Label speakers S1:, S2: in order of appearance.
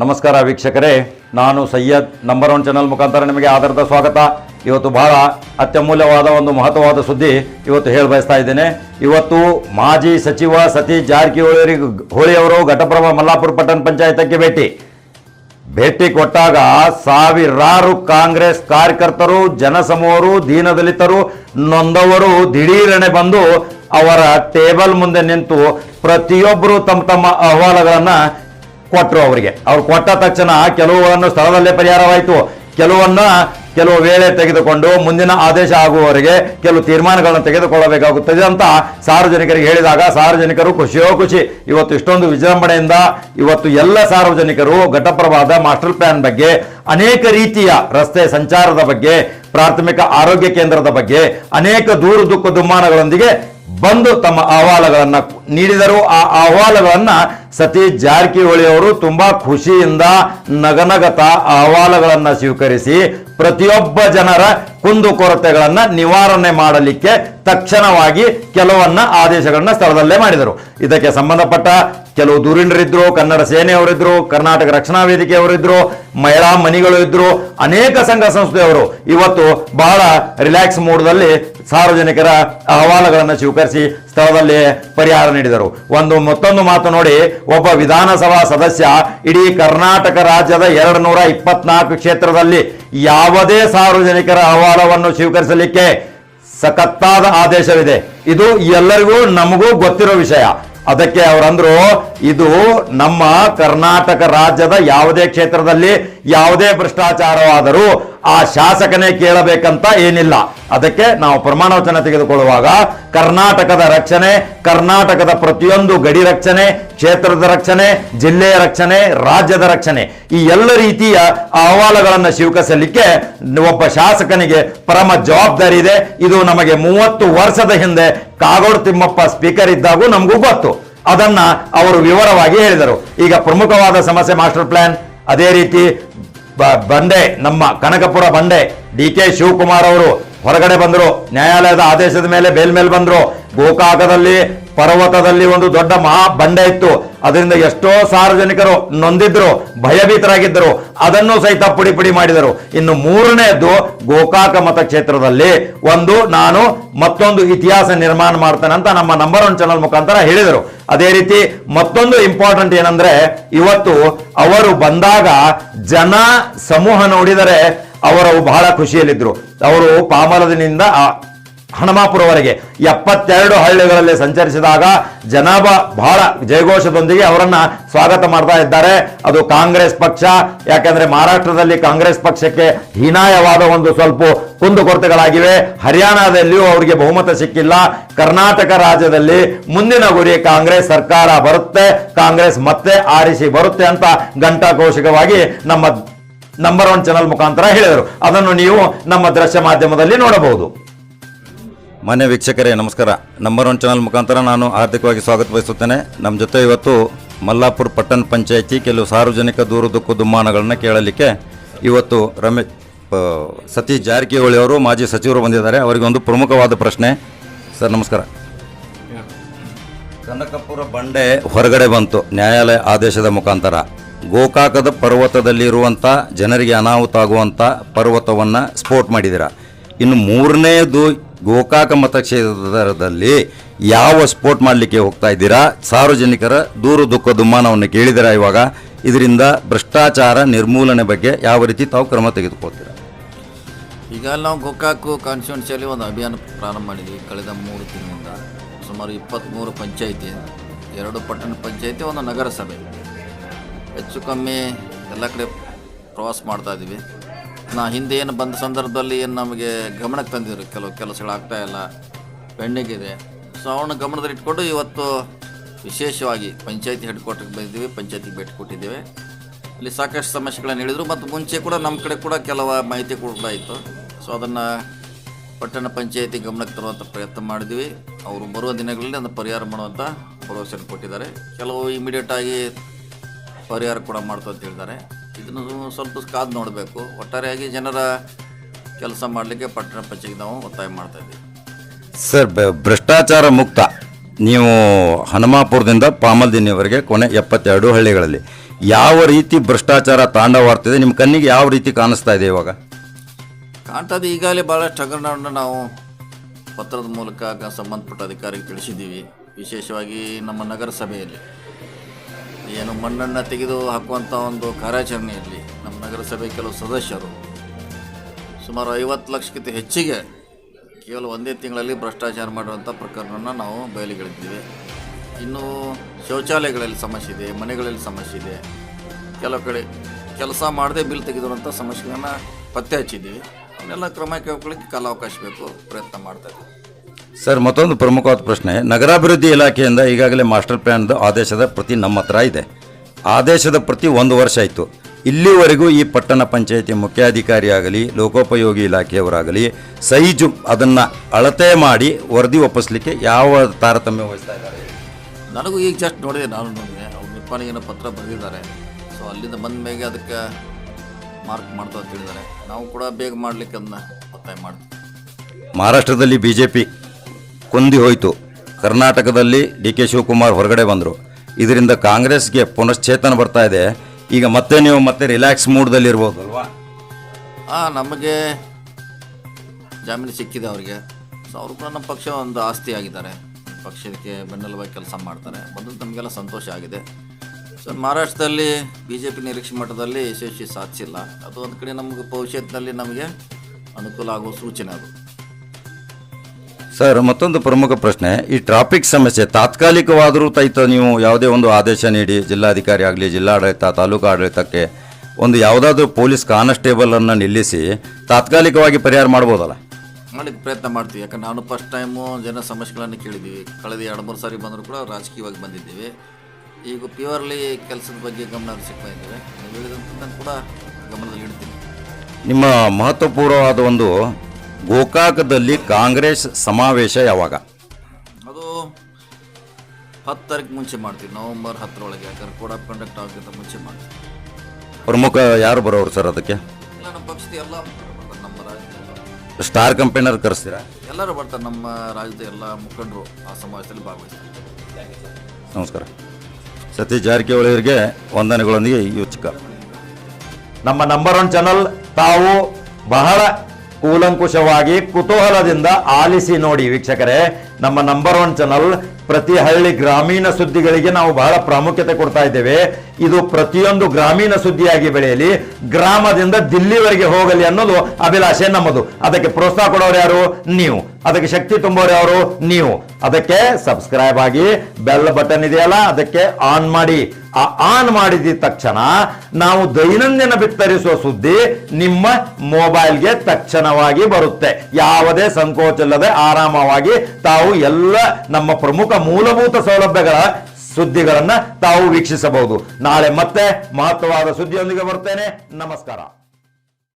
S1: ನಮಸ್ಕಾರ ವೀಕ್ಷಕರೇ, ನಾನು ಸೈಯದ್ ನಂಬರ್ ಒನ್ ಚಾನಲ್ ಮುಖಾಂತರ ನಿಮಗೆ ಆಧಾರದ ಸ್ವಾಗತ. ಇವತ್ತು ಬಹಳ ಅತ್ಯಮೂಲ್ಯವಾದ ಒಂದು ಮಹತ್ವವಾದ ಸುದ್ದಿ ಇವತ್ತು ಹೇಳಿ ಬಯಸ್ತಾ ಇದ್ದೇನೆ. ಇವತ್ತು ಮಾಜಿ ಸಚಿವ ಸತೀಶ್ ಜಾರಕಿಹೊಳಿ ಹೋಳಿಯವರು ಘಟಪ್ರಭಾ ಮಲ್ಲಾಪುರ ಪಟ್ಟಣ ಪಂಚಾಯತಕ್ಕೆ ಭೇಟಿ. ಭೇಟಿ ಕೊಟ್ಟಾಗ ಸಾವಿರಾರು ಕಾಂಗ್ರೆಸ್ ಕಾರ್ಯಕರ್ತರು, ಜನಸಮೂಹರು, ದೀನದಲಿತರು ನೊಂದವರು ದಿಢೀರನೆ ಬಂದು ಅವರ ಟೇಬಲ್ ಮುಂದೆ ನಿಂತು ಪ್ರತಿಯೊಬ್ಬರು ತಮ್ಮ ತಮ್ಮ ಅಹವಾಲುಗಳನ್ನ ಕೊಟ್ಟರು ಅವರಿಗೆ. ಅವ್ರು ಕೊಟ್ಟ ತಕ್ಷಣ ಕೆಲವುಗಳನ್ನು ಸ್ಥಳದಲ್ಲೇ ಪರಿಹಾರವಾಯಿತು. ಕೆಲವನ್ನು ಕೆಲವು ವೇಳೆ ತೆಗೆದುಕೊಂಡು ಮುಂದಿನ ಆದೇಶ ಆಗುವವರೆಗೆ ಕೆಲವು ತೀರ್ಮಾನಗಳನ್ನು ತೆಗೆದುಕೊಳ್ಳಬೇಕಾಗುತ್ತದೆ ಅಂತ ಸಾರ್ವಜನಿಕರಿಗೆ ಹೇಳಿದಾಗ ಸಾರ್ವಜನಿಕರು ಖುಷಿಯೋ ಖುಷಿ. ಇವತ್ತು ಇಷ್ಟೊಂದು ವಿಜೃಂಭಣೆಯಿಂದ ಇವತ್ತು ಎಲ್ಲ ಸಾರ್ವಜನಿಕರು ಘಟಪ್ರಭಾದ ಮಾಸ್ಟರ್ ಪ್ಲಾನ್ ಬಗ್ಗೆ, ಅನೇಕ ರೀತಿಯ ರಸ್ತೆ ಸಂಚಾರದ ಬಗ್ಗೆ, ಪ್ರಾಥಮಿಕ ಆರೋಗ್ಯ ಕೇಂದ್ರದ ಬಗ್ಗೆ, ಅನೇಕ ದೂರು ದುಃಖ ದುಮ್ಮಾನಗಳೊಂದಿಗೆ ಬಂದು ತಮ್ಮ ಅಹವಾಲುಗಳನ್ನ ನೀಡಿದರು. ಆ ಅಹವಾಲುಗಳನ್ನ ಸತೀಶ್ ಜಾರಕಿಹೊಳಿ ಅವರು ತುಂಬಾ ಖುಷಿಯಿಂದ ನಗನಗತ ಅಹವಾಲುಗಳನ್ನ ಸ್ವೀಕರಿಸಿ ಪ್ರತಿಯೊಬ್ಬ ಜನರ ಕುಂದುಕೊರತೆಗಳನ್ನ ನಿವಾರಣೆ ಮಾಡಲಿಕ್ಕೆ ತಕ್ಷಣವಾಗಿ ಕೆಲವನ್ನ ಆದೇಶಗಳನ್ನ ಸ್ಥಳದಲ್ಲೇ ಮಾಡಿದರು. ಇದಕ್ಕೆ ಸಂಬಂಧಪಟ್ಟ ಕೆಲವು ಧುರೀಣರಿದ್ರು ಕನ್ನಡ ಸೇನೆಯವರಿದ್ರು, ಕರ್ನಾಟಕ ರಕ್ಷಣಾ ವೇದಿಕೆಯವರಿದ್ರು, ಮಹಿಳಾ ಮನಿಗಳು ಇದ್ರು, ಅನೇಕ ಸಂಘ ಸಂಸ್ಥೆಯವರು ಇವತ್ತು ಬಹಳ ರಿಲ್ಯಾಕ್ಸ್ ಮೂಡ್ದಲ್ಲಿ ಸಾರ್ವಜನಿಕರ ಅಹವಾಲುಗಳನ್ನು ಸ್ವೀಕರಿಸಿ ಸ್ಥಳದಲ್ಲಿ ಪರಿಹಾರ ನೀಡಿದರು. ಒಂದು ಮತ್ತೊಂದು ಮಾತು ನೋಡಿ, ಒಬ್ಬ ವಿಧಾನಸಭಾ ಸದಸ್ಯ ಇಡೀ ಕರ್ನಾಟಕ ರಾಜ್ಯದ ಎರಡು ನೂರ ಇಪ್ಪತ್ನಾಲ್ಕು ಕ್ಷೇತ್ರದಲ್ಲಿ ಯಾವುದೇ ಸಾರ್ವಜನಿಕರ ಅಹವಾಲವನ್ನು ಸ್ವೀಕರಿಸಲಿಕ್ಕೆ ಸಖತ್ತಾದ ಆದೇಶವಿದೆ. ಇದು ಎಲ್ಲರಿಗೂ ನಮಗೂ ಗೊತ್ತಿರೋ ವಿಷಯ. ಅದಕ್ಕೆ ಅವರಂದ್ರು, ಇದು ನಮ್ಮ ಕರ್ನಾಟಕ ರಾಜ್ಯದ ಯಾವುದೇ ಕ್ಷೇತ್ರದಲ್ಲಿ ಯಾವುದೇ ಭ್ರಷ್ಟಾಚಾರವಾದರೂ ಆ ಶಾಸಕನೇ ಕೇಳಬೇಕಂತ ಏನಿಲ್ಲ. ಅದಕ್ಕೆ ನಾವು ಪ್ರಮಾಣ ವಚನ ತೆಗೆದುಕೊಳ್ಳುವಾಗ ಕರ್ನಾಟಕದ ರಕ್ಷಣೆ, ಕರ್ನಾಟಕದ ಪ್ರತಿಯೊಂದು ಗಡಿ ರಕ್ಷಣೆ, ಕ್ಷೇತ್ರದ ರಕ್ಷಣೆ, ಜಿಲ್ಲೆಯ ರಕ್ಷಣೆ, ರಾಜ್ಯದ ರಕ್ಷಣೆ ಈ ಎಲ್ಲ ರೀತಿಯ ಅಹವಾಲುಗಳನ್ನು ಸ್ವೀಕರಿಸಲಿಕ್ಕೆ ಒಬ್ಬ ಶಾಸಕನಿಗೆ ಪರಮ ಜವಾಬ್ದಾರಿ ಇದೆ. ಇದು ನಮಗೆ ಮೂವತ್ತು ವರ್ಷದ ಹಿಂದೆ ಕಾಗೋಡು ತಿಮ್ಮಪ್ಪ ಸ್ಪೀಕರ್ ಇದ್ದಾಗೂ ನಮಗೂ ಗೊತ್ತು. ಅದನ್ನ ಅವರು ವಿವರವಾಗಿ ಹೇಳಿದರು. ಈಗ ಪ್ರಮುಖವಾದ ಸಮಸ್ಯೆ ಮಾಸ್ಟರ್ ಪ್ಲಾನ್. ಅದೇ ರೀತಿ ಬಂಡೆ ನಮ್ಮ ಕನಕಪುರ ಬಂಡೆ ಡಿ ಕೆ ಶಿವಕುಮಾರ್ ಅವರು. ಹೊರಗಡೆ ಬಂದರು, ನ್ಯಾಯಾಲಯದ ಆದೇಶದ ಮೇಲೆ ಬೇಲ್ ಮೇಲೆ ಬಂದರು. ಗೋಕಾಕದಲ್ಲಿ, ಪರ್ವತದಲ್ಲಿ ಒಂದು ದೊಡ್ಡ ಮಹಾ ಬಂಡೆ ಇತ್ತು. ಅದರಿಂದ ಎಷ್ಟೋ ಸಾರ್ವಜನಿಕರು ನೊಂದಿದ್ರು, ಭಯಭೀತರಾಗಿದ್ದರು. ಅದನ್ನು ಸಹಿತ ಪುಡಿ ಪುಡಿ ಮಾಡಿದರು. ಇನ್ನು ಮೂರನೆಯದ್ದು ಗೋಕಾಕ ಮತಕ್ಷೇತ್ರದಲ್ಲಿ ಒಂದು ನಾನು ಮತ್ತೊಂದು ಇತಿಹಾಸ ನಿರ್ಮಾಣ ಮಾಡ್ತೇನೆ ಅಂತ ನಮ್ಮ ನಂಬರ್ ಒನ್ ಚಾನಲ್ ಮುಖಾಂತರ ಹೇಳಿದರು. ಅದೇ ರೀತಿ ಮತ್ತೊಂದು ಇಂಪಾರ್ಟೆಂಟ್ ಏನಂದ್ರೆ, ಇವತ್ತು ಅವರು ಬಂದಾಗ ಜನ ಸಮೂಹ ನೋಡಿದರೆ ಅವರು ಬಹಳ ಖುಷಿಯಲ್ಲಿದ್ದರು. ಅವರು ಪಾಮಲದಿನಿಂದ ಆ ಹಣಮಾಪುರವರೆಗೆ ಎಪ್ಪತ್ತೆರಡು ಹಳ್ಳಿಗಳಲ್ಲಿ ಸಂಚರಿಸಿದಾಗ ಜನಾಭ ಬಹಳ ಜಯಘೋಷದೊಂದಿಗೆ ಅವರನ್ನ ಸ್ವಾಗತ ಮಾಡ್ತಾ ಇದ್ದಾರೆ. ಅದು ಕಾಂಗ್ರೆಸ್ ಪಕ್ಷ, ಯಾಕಂದ್ರೆ ಮಹಾರಾಷ್ಟ್ರದಲ್ಲಿ ಕಾಂಗ್ರೆಸ್ ಪಕ್ಷಕ್ಕೆ ಹೀನಾಯವಾದ ಒಂದು ಸ್ವಲ್ಪ ಕುಂದುಕೊರತೆಗಳಾಗಿವೆ ಹರಿಯಾಣದಲ್ಲಿಯೂ ಅವರಿಗೆ ಬಹುಮತ ಸಿಕ್ಕಿಲ್ಲ. ಕರ್ನಾಟಕ ರಾಜ್ಯದಲ್ಲಿ ಮುಂದಿನ ಗುರಿ ಕಾಂಗ್ರೆಸ್ ಸರ್ಕಾರ ಬರುತ್ತೆ, ಕಾಂಗ್ರೆಸ್ ಮತ್ತೆ ಆರಿಸಿ ಬರುತ್ತೆ ಅಂತ ಘಂಟಾಘೋಷಕವಾಗಿ ನಮ್ಮ ನಂಬರ್ ಒನ್ ಚಾನಲ್ ಮುಖಾಂತರ ಹೇಳಿದರು. ಅದನ್ನು ನೀವು ನಮ್ಮ ದೃಶ್ಯ ಮಾಧ್ಯಮದಲ್ಲಿ ನೋಡಬಹುದು. ಮಾನ್ಯ ವೀಕ್ಷಕರೇ ನಮಸ್ಕಾರ. ನಂಬರ್ ಒನ್ ಚಾನಲ್ ಮುಖಾಂತರ ನಾನು ಆರ್ಥಿಕವಾಗಿ ಸ್ವಾಗತ ಬಯಸುತ್ತೇನೆ ನಮ್ಮ ಜೊತೆ ಇವತ್ತು ಮಲ್ಲಾಪುರ ಪಟ್ಟಣ ಪಂಚಾಯಿತಿ ಕೆಲವು ಸಾರ್ವಜನಿಕ ದೂರು ದುಃಖ ದುಮ್ಮಾನಗಳನ್ನ ಕೇಳಲಿಕ್ಕೆ ಇವತ್ತು ರಮೇಶ್ ಸತೀಶ್ ಜಾರಕಿಹೊಳಿ ಅವರು ಮಾಜಿ ಸಚಿವರು ಬಂದಿದ್ದಾರೆ. ಅವರಿಗೆ ಒಂದು ಪ್ರಮುಖವಾದ ಪ್ರಶ್ನೆ. ಸರ್ ನಮಸ್ಕಾರ. ಕನಕಪುರ ಬಂಡೆ ಹೊರಗಡೆ ಬಂತು. ನ್ಯಾಯಾಲಯ ಆದೇಶದ ಮುಖಾಂತರ. ಗೋಕಾಕದ ಪರ್ವತದಲ್ಲಿರುವಂಥ ಜನರಿಗೆ ಅನಾಹುತ ಆಗುವಂಥ ಪರ್ವತವನ್ನು ಸ್ಫೋಟ್ ಮಾಡಿದಿರ. ಇನ್ನು ಮೂರನೇದು ಗೋಕಾಕ ಮತಕ್ಷೇತ್ರದಲ್ಲಿ ಯಾವ ಸ್ಪೋರ್ಟ್ ಮಾಡಲಿಕ್ಕೆ ಹೋಗ್ತಾ ಇದ್ದೀರಾ? ಸಾರ್ವಜನಿಕರ ದೂರು ದುಃಖ ದುಮ್ಮಾನವನ್ನು ಕೇಳಿದಿರ ಇವಾಗ? ಇದರಿಂದ ಭ್ರಷ್ಟಾಚಾರ ನಿರ್ಮೂಲನೆ ಬಗ್ಗೆ ಯಾವ ರೀತಿ ತಾವು ಕ್ರಮ ತೆಗೆದುಕೊಳ್ತೀರಾ?
S2: ಈಗ ನಾವು ಗೋಕಾಕು ಕಾನ್ಸ್ಟಿಟ್ಯೂನ್ಸಿಯಲ್ಲಿ ಒಂದು ಅಭಿಯಾನ ಪ್ರಾರಂಭ ಮಾಡಿದ್ವಿ ಕಳೆದ ಮೂರು ತಿಂಗಳಿಂದ. ಸುಮಾರು ಇಪ್ಪತ್ತ್ಮೂರು ಪಂಚಾಯಿತಿ, ಎರಡು ಪಟ್ಟಣ ಪಂಚಾಯಿತಿ, ಒಂದು ನಗರಸಭೆ. ಹೆಚ್ಚು ಕಮ್ಮಿ ಎಲ್ಲ ಕಡೆ ಪ್ರವಾಸ ಮಾಡ್ತಾ ಇದ್ದೀವಿ. ನಾ ಹಿಂದೆ ಏನು ಬಂದ ಸಂದರ್ಭದಲ್ಲಿ ಏನು ನಮಗೆ ಗಮನಕ್ಕೆ ತಂದಿದ್ರು, ಕೆಲವು ಕೆಲಸಗಳಾಗ್ತಾ ಇಲ್ಲ ಪೆಂಡಿಂಗ್ ಇದೆ ಸೊ ಅವನ್ನ ಗಮನದಲ್ಲಿ ಇಟ್ಕೊಂಡು ಇವತ್ತು ವಿಶೇಷವಾಗಿ ಪಂಚಾಯತಿ ಹೆಡ್ ಕ್ವಾರ್ಟರ್ಗೆ ಬಂದಿದ್ದೀವಿ, ಪಂಚಾಯತಿಗೆ ಭೇಟಿ ಕೊಟ್ಟಿದ್ದೇವೆ. ಅಲ್ಲಿ ಸಾಕಷ್ಟು ಸಮಸ್ಯೆಗಳನ್ನು ಹೇಳಿದರು ಮತ್ತು ಮುಂಚೆ ಕೂಡ ನಮ್ಮ ಕಡೆ ಕೂಡ ಕೆಲವು ಮಾಹಿತಿ ಕೊಡ್ತಾ ಇತ್ತು. ಸೊ ಅದನ್ನು ಪಟ್ಟಣ ಪಂಚಾಯತಿ ಗಮನಕ್ಕೆ ತರುವಂಥ ಪ್ರಯತ್ನ ಮಾಡಿದ್ವಿ ಅವರು ಬರುವ ದಿನಗಳಲ್ಲಿ ಅದನ್ನು ಪರಿಹಾರ ಮಾಡುವಂಥ ಭರವಸೆಯನ್ನು ಕೊಟ್ಟಿದ್ದಾರೆ. ಕೆಲವು ಇಮಿಡಿಯೇಟ್ ಆಗಿ ಪರಿಹಾರ ಕೂಡ ಮಾಡ್ತು ಅಂತ ಹೇಳ್ತಾರೆ. ಇದನ್ನು ಸ್ವಲ್ಪ ಕಾದು ನೋಡಬೇಕು. ಒಟ್ಟಾರೆಯಾಗಿ ಜನರ ಕೆಲಸ ಮಾಡಲಿಕ್ಕೆ ಪಟ್ಟಣ ಪಂಚಾಯತ್ ನಾವು ಒತ್ತಾಯ ಮಾಡ್ತಾ ಇದ್ದೀವಿ.
S1: ಸರ್ ಭ್ರಷ್ಟಾಚಾರ ಮುಕ್ತ. ನೀವು ಹನುಮಾಪುರದಿಂದ ಪಾಮಲ್ದಿನಿವರೆಗೆ ಕೊನೆ ಎಪ್ಪತ್ತೆರಡು ಹಳ್ಳಿಗಳಲ್ಲಿ ಯಾವ ರೀತಿ ಭ್ರಷ್ಟಾಚಾರ ತಾಂಡವಾಡ್ತಿದೆ? ನಿಮ್ಮ ಕಣ್ಣಿಗೆ ಯಾವ ರೀತಿ ಕಾಣಿಸ್ತಾ ಇದೆ ಇವಾಗ?
S2: ಕಾಣ್ತಾ ಇದೆ. ಈಗಾಗಲೇ ಭಾಳಷ್ಟು ಹಗರಣವನ್ನು ನಾವು ಪತ್ರದ ಮೂಲಕ ಸಂಬಂಧಪಟ್ಟ ಅಧಿಕಾರಿಗೆ ತಿಳಿಸಿದ್ದೀವಿ. ವಿಶೇಷವಾಗಿ ನಮ್ಮ ನಗರಸಭೆಯಲ್ಲಿ. ಏನು ಮಣ್ಣನ್ನು ತೆಗೆದು ಹಾಕುವಂಥ ಒಂದು ಕಾರ್ಯಾಚರಣೆಯಲ್ಲಿ ನಮ್ಮ ನಗರಸಭೆ ಕೆಲವು ಸದಸ್ಯರು ಸುಮಾರು ಐವತ್ತು ಲಕ್ಷಕ್ಕಿಂತ ಹೆಚ್ಚಿಗೆ ಕೇವಲ ಒಂದೇ ತಿಂಗಳಲ್ಲಿ ಭ್ರಷ್ಟಾಚಾರ ಮಾಡುವಂಥ ಪ್ರಕರಣವನ್ನು ನಾವು ಬಯಲಿಗೆಳಿದ್ದೀವಿ ಇನ್ನು ಶೌಚಾಲಯಗಳಲ್ಲಿ ಸಮಸ್ಯೆ ಇದೆ, ಮನೆಗಳಲ್ಲಿ ಸಮಸ್ಯೆ ಇದೆ. ಕೆಲವು ಕಡೆ ಕೆಲಸ ಮಾಡದೆ ಬಿಲ್ ತೆಗೆದಿರುವಂಥ ಸಮಸ್ಯೆಗಳನ್ನು ಪತ್ತೆ ಹಚ್ಚಿದ್ದೀವಿ. ಅವನ್ನೆಲ್ಲ ಕ್ರಮ ಕೈಗೊಳ್ಳಿಕ್ಕೆ ಕಾಲಾವಕಾಶ ಬೇಕು, ಪ್ರಯತ್ನ ಮಾಡ್ತಾ ಇದ್ದೀವಿ.
S1: ಸರ್ ಮತ್ತೊಂದು ಪ್ರಮುಖವಾದ ಪ್ರಶ್ನೆ. ನಗರಾಭಿವೃದ್ಧಿ ಇಲಾಖೆಯಿಂದ ಈಗಾಗಲೇ ಮಾಸ್ಟರ್ ಪ್ಲ್ಯಾನ್ದು ಆದೇಶದ ಪ್ರತಿ ನಮ್ಮ ಹತ್ರ ಇದೆ. ಆದೇಶದ ಪ್ರತಿ ಒಂದು ವರ್ಷ ಆಯಿತು. ಇಲ್ಲಿವರೆಗೂ ಈ ಪಟ್ಟಣ ಪಂಚಾಯಿತಿ ಮುಖ್ಯಾಧಿಕಾರಿ ಆಗಲಿ ಲೋಕೋಪಯೋಗಿ ಇಲಾಖೆಯವರಾಗಲಿ ಸೈಜು ಅದನ್ನು ಅಳತೆ ಮಾಡಿ ವರದಿ ಒಪ್ಪಿಸ್ಲಿಕ್ಕೆ ಯಾವ ತಾರತಮ್ಯ ವಹಿಸ್ತಾ ಇದ್ದಾರೆ?
S2: ನನಗೂ ಈಗ ಜಸ್ಟ್ ನೋಡಿದೆ ನಾನು ನೋಡಿದೆ. ಅವ್ರು ನಿಪ್ಪಾಣಿಗೇನೋ ಪತ್ರ ಬರೆದಿದ್ದಾರೆ. ಸೊ ಅಲ್ಲಿಂದ ಬಂದ ಮೇಲೆ ಅದಕ್ಕೆ ಮಾರ್ಕ್ ಮಾಡ್ತಾ ಅಂತ ಹೇಳಿದ್ದಾರೆ. ನಾವು ಕೂಡ ಬೇಗ ಮಾಡಲಿಕ್ಕೆ ಅದನ್ನ ಒತ್ತಾಯ ಮಾಡ್ತೀವಿ.
S1: ಮಹಾರಾಷ್ಟ್ರದಲ್ಲಿ ಬಿ ಜೆ ಪಿ ಕುಂದಿ ಹೋಯಿತು. ಕರ್ನಾಟಕದಲ್ಲಿ ಡಿ ಕೆ ಶಿವಕುಮಾರ್ ಹೊರಗಡೆ ಬಂದರು. ಇದರಿಂದ ಕಾಂಗ್ರೆಸ್ಗೆ ಪುನಶ್ಚೇತನ ಬರ್ತಾ ಇದೆ. ಈಗ ಮತ್ತೆ ನೀವು ಮತ್ತೆ ರಿಲ್ಯಾಕ್ಸ್ ಮೂಡ್ದಲ್ಲಿ ಇರ್ಬೋದು ಅಲ್ವಾ?
S2: ಹಾಂ ನಮಗೆ ಜಾಮೀನು ಸಿಕ್ಕಿದೆ ಅವರಿಗೆ. ಸೊ ಅವರು ಕೂಡ ನಮ್ಮ ಪಕ್ಷ ಒಂದು ಆಸ್ತಿ ಆಗಿದ್ದಾರೆ. ಪಕ್ಷಕ್ಕೆ ಬೆನ್ನೆಲುಬಾಗಿ ಕೆಲಸ ಮಾಡ್ತಾರೆ. ಬಂದದ್ದು ನಮಗೆಲ್ಲ ಸಂತೋಷ ಆಗಿದೆ. ಸೊ ಮಹಾರಾಷ್ಟ್ರದಲ್ಲಿ ಬಿ ಜೆ ಪಿ ನಿರೀಕ್ಷೆ ಮಟ್ಟದಲ್ಲಿ ಯಶಸ್ವಿ ಸಾಧಿಸಿಲ್ಲ. ಅದು ಒಂದು ಕಡೆ ನಮಗೆ ಭವಿಷ್ಯತ್ತಿನಲ್ಲಿ ನಮಗೆ ಅನುಕೂಲ ಆಗುವ ಸೂಚನೆ ಅದು.
S1: ಸರ್ ಮತ್ತೊಂದು ಪ್ರಮುಖ ಪ್ರಶ್ನೆ. ಈ ಟ್ರಾಫಿಕ್ ಸಮಸ್ಯೆ ತಾತ್ಕಾಲಿಕವಾದರೂ ತೈತ ನೀವು ಯಾವುದೇ ಒಂದು ಆದೇಶ ನೀಡಿ ಜಿಲ್ಲಾಧಿಕಾರಿ ಆಗಲಿ ಜಿಲ್ಲಾಡಳಿತ ತಾಲೂಕು ಆಡಳಿತಕ್ಕೆ ಒಂದು ಯಾವುದಾದ್ರೂ ಪೊಲೀಸ್ ಕಾನ್ಸ್ಟೇಬಲನ್ನು ನಿಲ್ಲಿಸಿ ತಾತ್ಕಾಲಿಕವಾಗಿ ಪರಿಹಾರ ಮಾಡ್ಬೋದಲ್ಲ?
S2: ಮಾಡಲಿಕ್ಕೆ ಪ್ರಯತ್ನ ಮಾಡ್ತೀವಿ. ಯಾಕಂದ್ರೆ ನಾನು ಫಸ್ಟ್ ಟೈಮು ಜನ ಸಮಸ್ಯೆಗಳನ್ನು ಕೇಳಿದ್ದೀವಿ. ಕಳೆದ ಎರಡು ಮೂರು ಸಾರಿ ಬಂದರೂ ಕೂಡ ರಾಜಕೀಯವಾಗಿ ಬಂದಿದ್ದೀವಿ. ಈಗ ಪ್ಯೂರ್ಲಿ ಕೆಲಸದ ಬಗ್ಗೆ ಗಮನ ಸಿಗ್ತಾ ಇದ್ದೇವೆ. ನಾನು ಕೂಡ ಗಮನದಲ್ಲಿ ಇಡ್ತೀನಿ
S1: ನಿಮ್ಮ ಮಹತ್ವಪೂರ್ವವಾದ ಒಂದು ಗೋಕಾಕದಲ್ಲಿ ಕಾಂಗ್ರೆಸ್ ಸಮಾವೇಶ ಯಾವಾಗ?
S2: ಅದು ಹತ್ತು ತಾರೀಕು ಮುಂಚೆ ಮಾಡ್ತೀವಿ ನವಂಬರ್ ಹತ್ತರೊಳಗೆ ಯಾಕಂದ್ರೆ ಕೋಡ್ ಆಫ್ ಕಂಡಕ್ಟ್ ಆಗೋಕ್ಕಿಂತ ಮುಂಚೆ ಮಾಡ್ತೀವಿ.
S1: ಪ್ರಮುಖ ಯಾರು ಬರೋರು ಸರ್ ಅದಕ್ಕೆ?
S2: ಇಲ್ಲ ನಮ್ಮ ಪಕ್ಷದ ಎಲ್ಲ ಬರ್ತಾರೆ, ನಮ್ಮ ರಾಜ್ಯದ
S1: ಸ್ಟಾರ್ ಕಂಪೇನರ್ ಕರೆಸ್ತೀರಾ?
S2: ಎಲ್ಲರೂ ಬರ್ತಾರೆ ನಮ್ಮ ರಾಜ್ಯದ ಎಲ್ಲ ಮುಖಂಡರು ಆ ಸಮಾವೇಶದಲ್ಲಿ ಭಾಗವಹಿಸ್ತಾರೆ.
S1: ನಮಸ್ಕಾರ. ಸತೀಶ್ ಜಾರಕಿಹೊಳಿ ಅವರಿಗೆ ವಂದನೆಗಳೊಂದಿಗೆ ಈ ಚಿಕ್ಕ. ನಮ್ಮ ನಂಬರ್ ಒನ್ ಚಾನಲ್ ತಾವು ಬಹಳ ಕೂಲಂಕುಷವಾಗಿ ಕುತೂಹಲದಿಂದ ಆಲಿಸಿ ನೋಡಿ ವೀಕ್ಷಕರೇ, ನಮ್ಮ ನಂಬರ್ ಒನ್ ಚಾನಲ್ ಪ್ರತಿ ಹಳ್ಳಿ ಗ್ರಾಮೀಣ ಸುದ್ದಿಗಳಿಗೆ ನಾವು ಬಹಳ ಪ್ರಾಮುಖ್ಯತೆ ಕೊಡ್ತಾ ಇದ್ದೇವೆ. ಇದು ಪ್ರತಿಯೊಂದು ಗ್ರಾಮೀಣ ಸುದ್ದಿಯಾಗಿ ಬೆಳೆಯಲಿ, ಗ್ರಾಮದಿಂದ ದಿಲ್ಲಿವರೆಗೆ ಹೋಗಲಿ ಅನ್ನೋದು ಅಭಿಲಾಷೆ ನಮ್ಮದು. ಅದಕ್ಕೆ ಪ್ರೋತ್ಸಾಹ ಕೊಡೋರು ಯಾರು? ನೀವು. ಅದಕ್ಕೆ ಶಕ್ತಿ ತುಂಬೋರು ಯಾರು? ನೀವು. ಅದಕ್ಕೆ ಸಬ್ಸ್ಕ್ರೈಬ್ ಆಗಿ ಬೆಲ್ ಬಟನ್ ಇದೆಯಲ್ಲ, ಅದಕ್ಕೆ ಆನ್ ಮಾಡಿ. ಆನ್ ಮಾಡಿದ ತಕ್ಷಣ ನಾವು ದೈನಂದಿನ ಬಿತ್ತರಿಸುವ ಸುದ್ದಿ ನಿಮ್ಮ ಮೊಬೈಲ್ಗೆ ತಕ್ಷಣವಾಗಿ ಬರುತ್ತೆ. ಯಾವುದೇ ಸಂಕೋಚ ಇಲ್ಲದೆ ಆರಾಮವಾಗಿ ತಾವು ಎಲ್ಲ ನಮ್ಮ ಪ್ರಮುಖ ಮೂಲಭೂತ ಸೌಲಭ್ಯಗಳ ಸುದ್ದಿಗಳನ್ನ ತಾವು ವೀಕ್ಷಿಸಬಹುದು. ನಾಳೆ ಮತ್ತೆ ಮಹತ್ವವಾದ ಸುದ್ದಿಯೊಂದಿಗೆ ಬರ್ತೇನೆ. ನಮಸ್ಕಾರ.